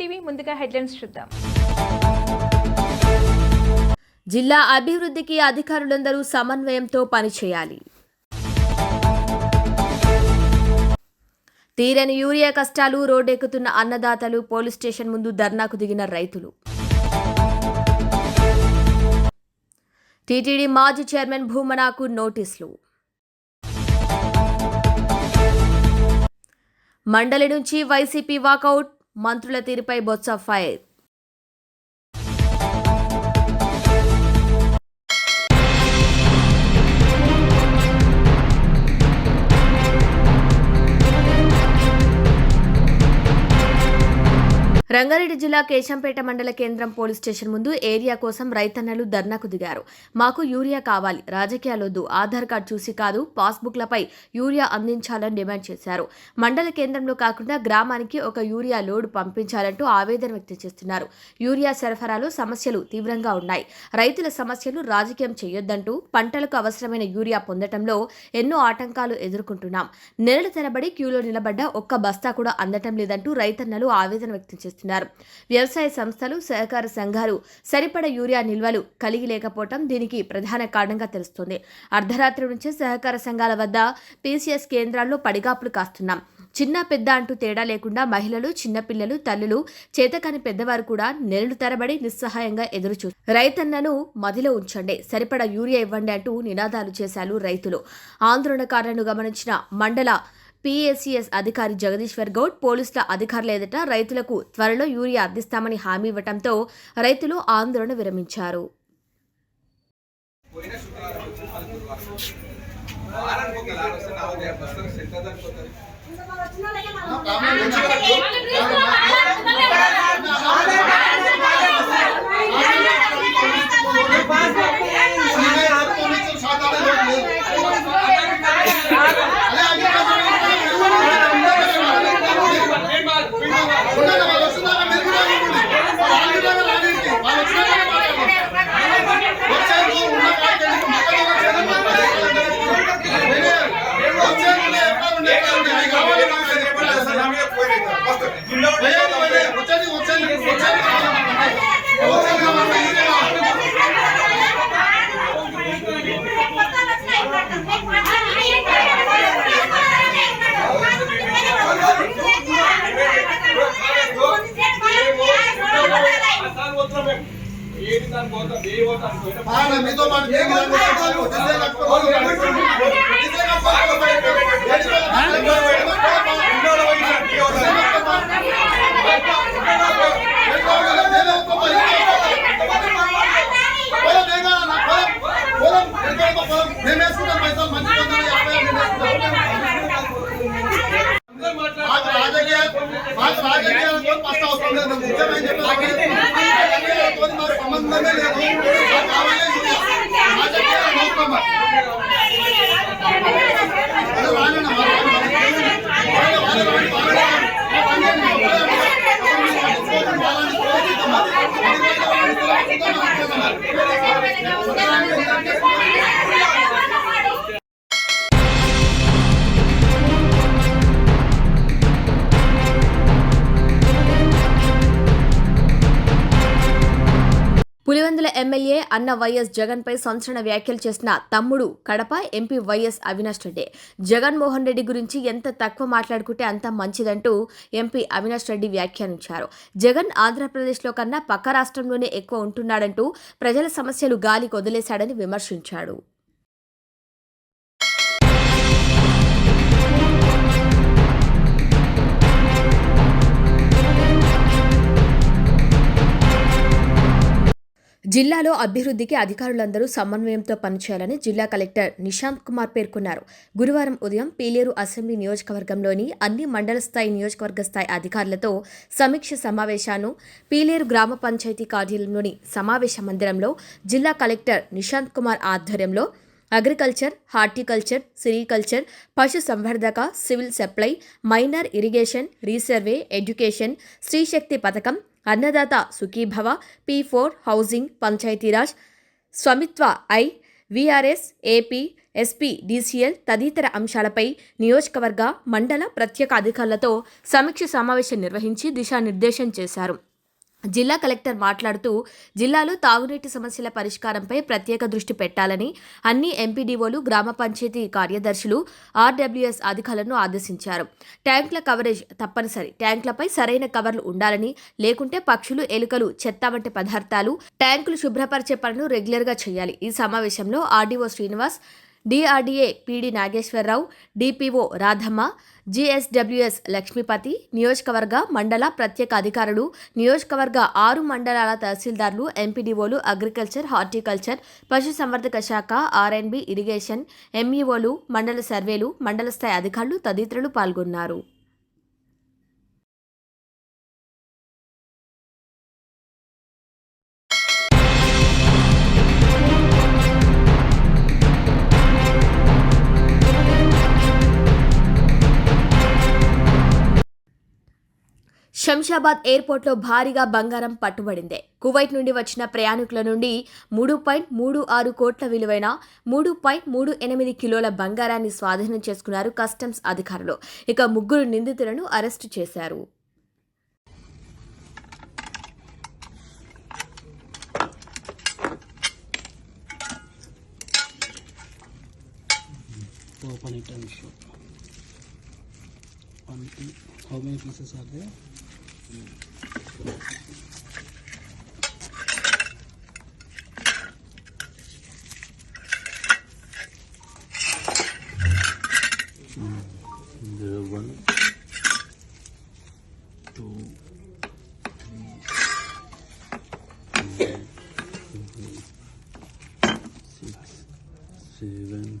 TV ముందుగా headlines చూద్దాం. జిల్లా అభివృద్ధికి అధికారులందరూ సమన్వయంతో పనిచేయాలి. తీరని యూరియా కష్టాలు రోడ్డెక్కుతున్న అన్నదాతలు పోలీస్ స్టేషన్ ముందు ధర్నాకు దిగిన రైతులు. టీటీడీ మాజీ చైర్మన్ భూమనాకు నోటీసులు. మండలి నుంచి వైసీపీ వాకౌట్ మంత్రుల తీరుపై బొత్స ఫైర్ రంగారెడ్డి జిల్లా కేశంపేట మండల కేంద్రం పోలీస్ స్టేషన్ ముందు ఏరియా కోసం రైతన్నలు ధర్నాకు దిగారు. మాకు యూరియా కావాలి రాజకీయాలొద్దు ఆధార్ కార్డు చూసి కాదు పాస్బుక్లపై యూరియా అందించాలని డిమాండ్ చేశారు. మండల కేంద్రంలో కాకుండా గ్రామానికి ఒక యూరియా లోడ్ పంపించాలంటూ ఆవేదన వ్యక్తం చేస్తున్నారు. యూరియా సరఫరాలో సమస్యలు తీవ్రంగా ఉన్నాయి. రైతుల సమస్యలు రాజకీయం చేయొద్దంటూ పంటలకు అవసరమైన యూరియా పొందటంలో ఎన్నో ఆటంకాలు ఎదుర్కొంటున్నాం. నెలల తరబడి క్యూలో నిలబడ్డ ఒక్క బస్తా కూడా అందటం లేదంటూ రైతన్నలు ఆవేదన వ్యక్తం చేస్తున్నారు. వ్యవసాయ సంస్థలు సహకార సంఘాలు సరిపడ యూరియా నిల్వలు కలిగి లేకపోవడం దీనికి ప్రధాన కారణంగా తెలుస్తోంది. అర్ధరాత్రి నుంచే సహకార సంఘాల వద్ద పీసీఎస్ కేంద్రాల్లో పడిగాపులు కాస్తున్నాం. చిన్న పెద్ద అంటూ తేడా లేకుండా మహిళలు చిన్నపిల్లలు తల్లులు చేతకాని పెద్దవారు కూడా నెలలు తరబడి నిస్సహాయంగా ఎదురుచూ రైతన్నను మదిలో ఉంచండి సరిపడ యూరియా ఇవ్వండి అంటూ నినాదాలు చేశారు రైతులు. ఆందోళనకారులను గమనించిన మండల పీఏసీఎస్ అధికారి జగదీశ్వర్ గౌడ్ పోలీసుల అధికారుల ఎదుట రైతులకు త్వరలో యూరియా అందిస్తామని హామీ ఇవ్వడంతో రైతులు ఆందోళన విరమించారు పోయిన Otro ఏంటి దాని పోతాం ఏ పోతాం పోయిన మీతో పాటు మేము కట్టుకోవాలి డిజైన్ కట్టుకోవాలి డిజైన్ మేము వేసుకుంటాం పైసలు మంచి అందరూ మాకు మాట్లాడుతున్నారు రాజకీయ మాకు రాజకీయాలతో ఫస్ట్ అవసరం లేదు ముఖ్యమైన చెప్పి రాజకీయాలతో మాకు సంబంధమే లేదు మాకు కావాలి పులివెందుల ఎమ్మెల్యే అన్న వైఎస్ జగన్పై సంచలన వ్యాఖ్యలు చేసిన తమ్ముడు కడప ఎంపీ వైఎస్ అవినాష్ రెడ్డి. జగన్మోహన్ రెడ్డి గురించి ఎంత తక్కువ మాట్లాడుకుంటే అంత మంచిదంటూ ఎంపీ అవినాష్ రెడ్డి వ్యాఖ్యానించారు. జగన్ ఆంధ్రప్రదేశ్లో కన్నా పక్క రాష్ట్రంలోనే ఎక్కువ ఉంటున్నాడంటూ ప్రజల సమస్యలు గాలికి వదిలేశాడని విమర్శించాడు. జిల్లాలో అభివృద్ధికి అధికారులందరూ సమన్వయంతో పనిచేయాలని జిల్లా కలెక్టర్ నిశాంత్ కుమార్ పేర్కొన్నారు. గురువారం ఉదయం పీలేరు అసెంబ్లీ నియోజకవర్గంలోని అన్ని మండల స్థాయి నియోజకవర్గ స్థాయి అధికారులతో సమీక్ష సమావేశాన్ని పీలేరు గ్రామ పంచాయతీ కార్యాలయంలోని సమావేశ మందిరంలో జిల్లా కలెక్టర్ నిశాంత్ కుమార్ ఆధ్వర్యంలో అగ్రికల్చర్ హార్టికల్చర్ సిరికల్చర్ పశు సంవర్ధక civil supply minor irrigation resurvey education Streeshakti పథకం Annadata Sukhibhava P four housing Panchayati Raj Swamitva I VRS AP SP DCL తదితర అంశాలపై నియోజకవర్గ మండల ప్రత్యేక అధికారులతో సమీక్ష సమావేశం నిర్వహించి దిశానిర్దేశం చేశారు. జిల్లా కలెక్టర్ మాట్లాడుతూ జిల్లాలో తాగునీటి సమస్యల పరిష్కారంపై ప్రత్యేక దృష్టి పెట్టాలని అన్ని ఎంపీడీఓలు గ్రామ పంచాయతీ కార్యదర్శులు ఆర్డబ్ల్యూఎస్ అధికారులను ఆదేశించారు. ట్యాంకుల కవరేజ్ తప్పనిసరి. ట్యాంకులపై సరైన కవర్లు ఉండాలని లేకుంటే పక్షులు ఎలుకలు చెత్త వంటి పదార్థాలు ట్యాంకులు శుభ్రపరిచే పనులు రెగ్యులర్గా చేయాలి. ఈ సమావేశంలో RDO Srinivas DRDA PD Nageswararao DPO Radhamma GSWS Lakshmipathi నియోజకవర్గ మండల ప్రత్యేక అధికారులు నియోజకవర్గ ఆరు మండలాల తహసీల్దార్లు ఎంపీడీఓలు అగ్రికల్చర్ హార్టికల్చర్ పశుసంవర్ధక శాఖ ఆర్ఎన్బి ఇరిగేషన్ ఎంఈఓలు మండల సర్వేలు మండల స్థాయి అధికారులు తదితరులు పాల్గొన్నారు. శంషాబాద్ ఎయిర్పోర్ట్లో భారీగా బంగారం పట్టుబడింది కువైట్ నుండి వచ్చిన ప్రయాణికుల నుండి మూడు పాయింట్ మూడు ఆరు కోట్ల విలువైన మూడు పాయింట్ మూడు ఎనిమిది కిలోల బంగారాన్ని స్వాధీనం చేసుకున్నారు కస్టమ్స్ అధికారులు ఇక ముగ్గురు నిందితులను అరెస్టు చేశారు open it and show. One, two, how many pieces are there? Seven,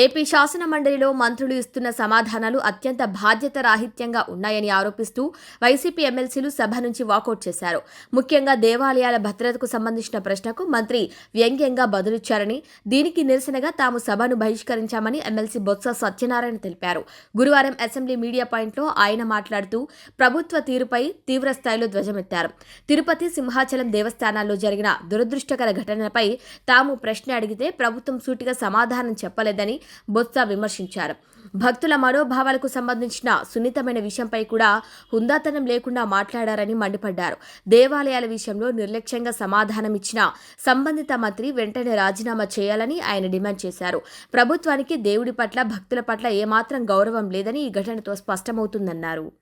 AP శాసన మండలిలో మంత్రులు ఇస్తున్న సమాధానాలు అత్యంత బాధ్యత రాహిత్యంగా ఉన్నాయని ఆరోపిస్తూ వైసీపీ ఎమ్మెల్సీలు సభ నుంచి వాకౌట్ చేశారు. ముఖ్యంగా దేవాలయాల భద్రతకు సంబంధించిన ప్రశ్నకు మంత్రి వ్యంగ్యంగా బదులిచ్చారని దీనికి నిరసనగా తాము సభను బహిష్కరించామని ఎమ్మెల్సీ బొత్స సత్యనారాయణ తెలిపారు. గురువారం అసెంబ్లీ మీడియా పాయింట్లో ఆయన మాట్లాడుతూ ప్రభుత్వ తీరుపై తీవ్ర స్థాయిలో ధ్వజమెత్తారు. తిరుపతి సింహాచలం దేవస్థానాల్లో జరిగిన దురదృష్టకర ఘటనపై తాము ప్రశ్న అడిగితే ప్రభుత్వం సూటిగా సమాధానం చెప్పలేదని బొత్స విమర్శించారు. భక్తుల మనోభావాలకు సంబంధించిన సున్నితమైన విషయంపై కూడా హుందాతనం లేకుండా మాట్లాడారని మండిపడ్డారు. దేవాలయాల విషయంలో నిర్లక్ష్యంగా సమాధానం ఇచ్చిన సంబంధిత మంత్రి వెంటనే రాజీనామా చేయాలని ఆయన డిమాండ్ చేశారు. ప్రభుత్వానికి దేవుడి పట్ల భక్తుల పట్ల ఏమాత్రం గౌరవం లేదని ఈ ఘటనతో స్పష్టమవుతుందన్నారు.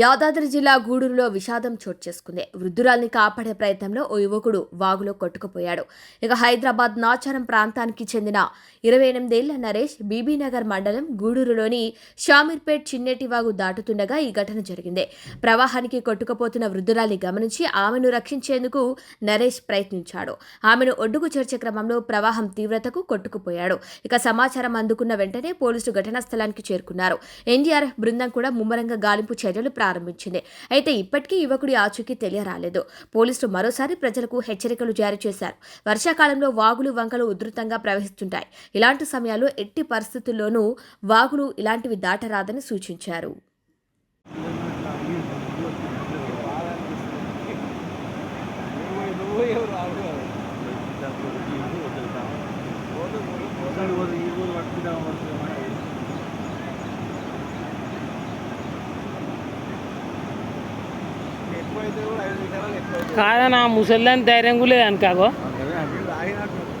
యాదాద్రి జిల్లా గూడూరులో విషాదం చోటు చేసుకుంది. వృద్ధురాల్ని కాపాడే ప్రయత్నంలో ఓ యువకుడు వాగులో కొట్టుకుపోయాడు. ఇక హైదరాబాద్ నాచారం ప్రాంతానికి చెందిన ఇరవై ఎనిమిదేళ్ళ నరేష్ బీబీనగర్ మండలం గూడూరులోని షామీర్పేట్ చిన్నెటి వాగు దాటుతుండగా ఈ ఘటన జరిగింది. ప్రవాహానికి కొట్టుకుపోతున్న వృద్ధురాల్ని గమనించి ఆమెను రక్షించేందుకు నరేష్ ప్రయత్నించాడు. ఆమెను ఒడ్డుకు చేర్చే క్రమంలో ప్రవాహం తీవ్రతకు కొట్టుకుపోయాడు. ఇక సమాచారం అందుకున్న వెంటనే పోలీసులు ఘటనా స్థలానికి చేరుకున్నారు. ఎన్డీఆర్ఎఫ్ బృందం కూడా ముమ్మరంగా గాలింపు చర్యలు ప్రారంభించింది. అయితే ఇప్పటికీ యువకుడి ఆచూకీ తెలియరాలేదు. పోలీసులు మరోసారి ప్రజలకు హెచ్చరికలు జారీ చేశారు. వర్షాకాలంలో వాగులు వంకలు ఉధృతంగా ప్రవహిస్తుంటాయి. ఇలాంటి సమయాల్లో ఎట్టి పరిస్థితుల్లోనూ వాగులు ఇలాంటివి దాటరాదని సూచించారు. కాదన్నా ముసలిదాని ధైర్యం కూడా లేదు అనుకాగో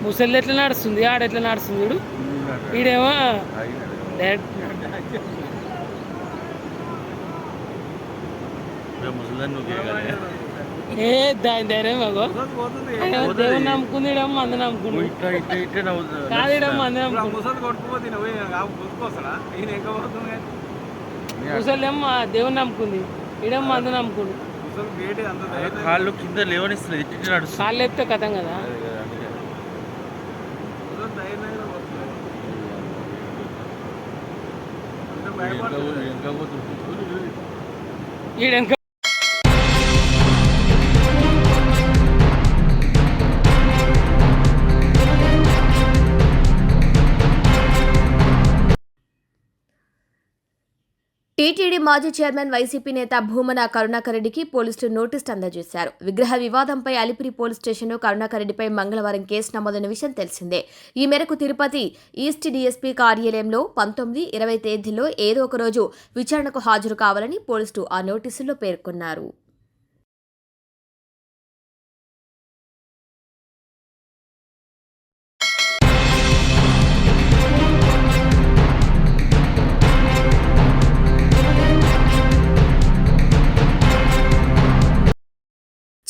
ముసలి ఎట్లా నడుస్తుంది? ఆడ ఎట్లా నడుస్తుంది చూడు. ఈడేమో డైరెక్ట్ ఏ దాని ధైర్యం ఆయన దేవుని నమ్ముకుంది ఈడేమో మంది నమ్ముకుంది కాదు ఈడేమో మంది నమ్ముకుంది ముసలి కొట్టుకుపోతే నువ్వు గుర్తుకొస్తాడా ఈయన ఇంకా పోతుంది? ముసలి ఏమో దేవుని నమ్ముకుంది. ఈడేమో మంది నమ్ముకుంది కాళ్ళు కింద లేవనిస్తుంది ఇట్టి నడుస్తుంది. కాళ్ళు లేపితే కథం కదా? ఈడెనక టీటీడీ మాజీ చైర్మన్ వైసీపీ నేత భూమన కరుణాకరెడ్డికి పోలీసులు నోటీసు అందజేశారు. విగ్రహ వివాదంపై అలిపిరి పోలీస్ స్టేషన్లో కరుణాకరెడ్డిపై మంగళవారం కేసు నమోదైన విషయం తెలిసిందే. ఈ మేరకు తిరుపతి ఈస్ట్ డీఎస్పీ కార్యాలయంలో పంతొమ్మిది ఇరవై తేదీల్లో ఏదో ఒక రోజు విచారణకు హాజరు కావాలని పోలీసులు ఆ నోటీసుల్లో పేర్కొన్నారు.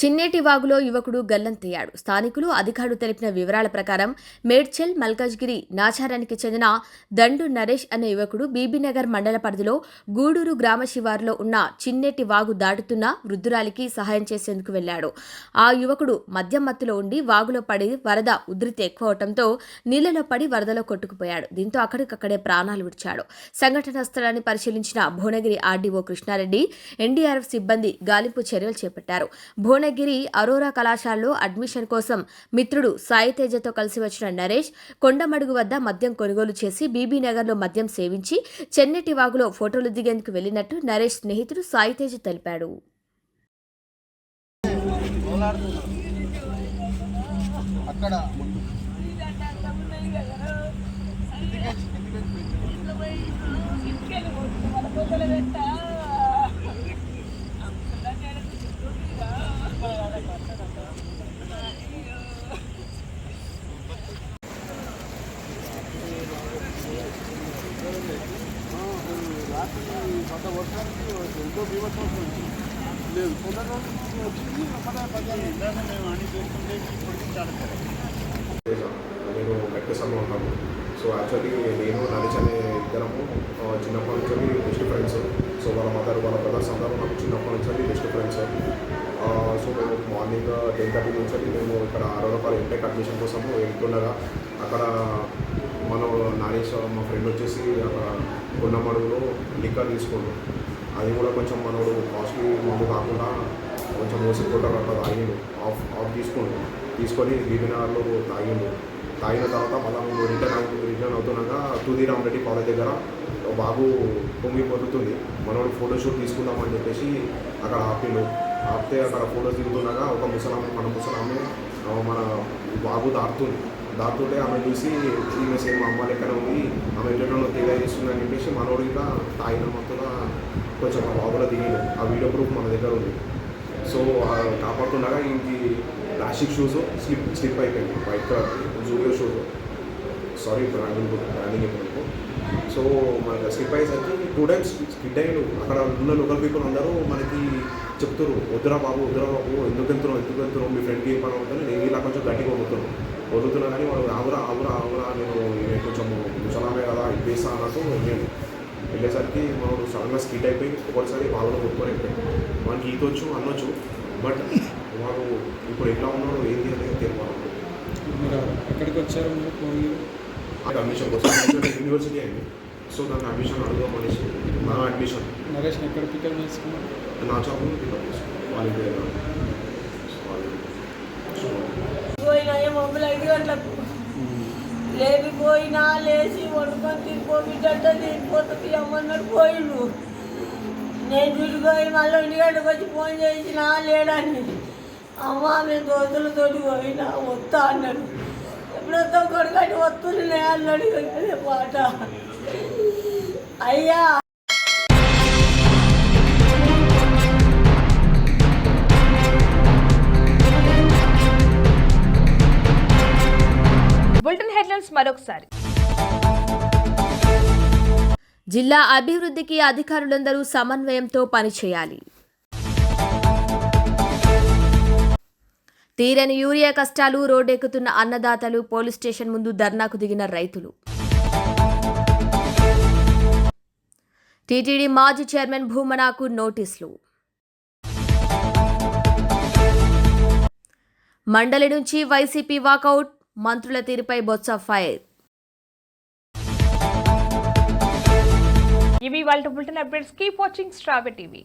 చిన్నేటి వాగులో యువకుడు గల్లంతయ్యాడు. స్థానికులు అధికారులు తెలిపిన వివరాల ప్రకారం మేడ్చల్ మల్కాజ్గిరి నాచారానికి చెందిన దండు నరేష్ అనే యువకుడు బీబీనగర్ మండల పరిధిలో గూడూరు గ్రామ శివారులో ఉన్న చిన్నేటి వాగు దాటుతున్న వృద్ధురాలికి సహాయం చేసేందుకు వెళ్ళాడు ఆ యువకుడు మద్యం మత్తులో ఉండి వాగులో పడి వరద ఉధృతి ఎక్కువ అవటంతో నీళ్ళలో పడి వరదలో కొట్టుకుపోయాడు. దీంతో అక్కడికక్కడే ప్రాణాలు విడిచాడు. సంఘటనా స్థలాన్ని పరిశీలించిన భువనగిరి ఆర్డీఓ కృష్ణారెడ్డి ఎన్డీఆర్ఎఫ్ సిబ్బంది గాలింపు చర్యలు చేపట్టారు. భువనగిరి అరోరా కళాశాలలో అడ్మిషన్ కోసం మిత్రుడు సాయితేజతో కలిసి వచ్చిన నరేష్ కొండమడుగు వద్ద మద్యం కొనుగోలు చేసి బీబీ నగర్లో మద్యం సేవించి చెన్నెటి వాగులో ఫోటోలు దిగేందుకు వెళ్ళినట్టు నరేష్ స్నేహితుడు సాయితేజ తెలిపాడు. అక్కడ నేను మెట్టిసంలో ఉన్నాను. సో యాక్చువల్లీ నేను నరేష్ అనే ఇద్దరము చిన్నప్పటి నుంచి బెస్ట్ ఫ్రెండ్స్ సో వాళ్ళ మదర్ వాళ్ళ బ్రదర్స్ అందరూ నాకు చిన్నప్పటి నుంచి బెస్ట్ ఫ్రెండ్స్ సో మేము మార్నింగ్ టెన్ థర్టీ నుంచి మేము ఇక్కడ అరవై రూపాయలు ఎంటెక్ అడ్మిషన్ కోసము వెళ్తుండగా అక్కడ మనం నరేష్ మా ఫ్రెండ్ వచ్చేసి అక్కడ గుండమడుగులో లిక్కర్ తీసుకుండు. అది కూడా కొంచెం మనోడు కాస్ట్లీ ముందు కాకుండా కొంచెం మోసపోతారు అట్లా తాగిండు. ఆఫ్ ఆఫ్ తీసుకుండు. తీసుకొని బీబీనగర్లో తాగిండు. తాగిన తర్వాత మళ్ళీ మేము రిటర్న్ అవు రిటర్న్ అవుతున్నాక తుదిరామ్ రెడ్డి కాలేజ్ దగ్గర బాబు పొంగి పొందుతుంది మనోడు ఫోటోషూట్ తీసుకుందామని చెప్పేసి అక్కడ ఆపిండు. ఆపితే అక్కడ ఫోటోస్ దిగుతున్నాక ఒక ముసలామె మన ముసలామె మన బాబు దాటుతుంది. దాంతో ఆమె చూసి ఈమె సేమ్ అమ్మ లెక్కన ఉంది ఆమె ఇంటర్లో తెగ చేస్తుంది అని చెప్పేసి మనోడు ఇంకా తాగిన మొత్తం కొంచెం ఆ బాబులో దిగిండు ఆ వీడియో ప్రూఫ్ మన దగ్గర ఉంది. సో ఆ కాపాడుతుండగా ఇది ప్లాస్టిక్ షూస్ స్లిప్ స్లిప్ అయిపోయింది. వైట్ కలర్ జూలో షూస్ సారీ బ్రాండింగ్ బ్రాండింగ్ ఇప్పుడు సో మనకి స్లిప్ అయ్యేసరికి టూ టైమ్స్ స్కిడ్ అయ్యాడు. అక్కడ ఉన్న లోకల్ పీపుల్ అందరూ మనకి చెప్తారు వద్దురా బాబు వద్దురా బాబు ఎందుకు వెళ్తున్నావు ఎందుకు వెళ్తున్నావు మీ ఫ్రెండ్కి ఏం పని అవుతుంది నేను ఇలా కొంచెం గట్టిగా పోతున్నాను వదులుతున్నా కానీ వాడు ఆవురా ఆవురా ఆవురా నేను కొంచెం ముసలామే కదా ఇప్పేస్తా అన్నట్టు నేను వెళ్ళేసరికి మనోడు సడన్గా స్కిడ్ అయిపోయి ఒకటిసారి వాళ్ళలో కొట్టుకొని అయిపోయాడు మనకి ఈత వచ్చు అనొచ్చు బట్ వాడు ఇప్పుడు ఎట్లా ఉన్నాడు ఏంటి అనేది తెలియాలి మీరు ఎక్కడికి వచ్చారు అది అడ్మిషన్ కోసం. యూనివర్సిటీ అయింది సో దాన్ని అడ్మిషన్ అడుగుదాం అనేసి నా అడ్మిషన్ నరేష్ని ఎక్కడ పికప్ చేసుకున్నారు నా జాబ్ని పికప్ చేసుకున్నాను. వాళ్ళ ఇంటి దగ్గర. వాళ్ళ పోయినా ఏమో ఐదు గంటలకు లేపిపోయినా లేచి వండుకొని తినిపో బిడ్డంటే తినిపోతుంది అమ్మన్నాడు పోయిండు. నేను తిరిగిపోయి మళ్ళీ ఇంటి గంటకు వచ్చి ఫోన్ చేసినా లేడని. అమ్మ నేను దోస్తులతోటి పోయినా వస్తా అన్నాడు. ఎప్పుడొస్తా వస్తావు కొడుకంటే వస్తుండే అన్నాడు పాట అయ్యా. బులెటిన్ హెడ్లైన్స్ మరొకసారి. జిల్లా అభివృద్ధికి అధికారులందరూ సమన్వయంతో పనిచేయాలి. తీరని యూరియా కష్టాలు రోడ్డెక్కుతున్న అన్నదాతలు పోలీస్ స్టేషన్ ముందు ధర్నాకు దిగిన రైతులు. టీటీడీ మాజీ చైర్మన్ భూమనాకు నోటీసులు. మండలి నుంచి వైసీపీ వాకౌట్ మంత్రుల తీరుపై బొత్స ఫైర్. ఇవి వాళ్ళ బులెటిన్ అప్డేట్స్. కీప్ వాచింగ్ స్ట్రాబె టీవీ.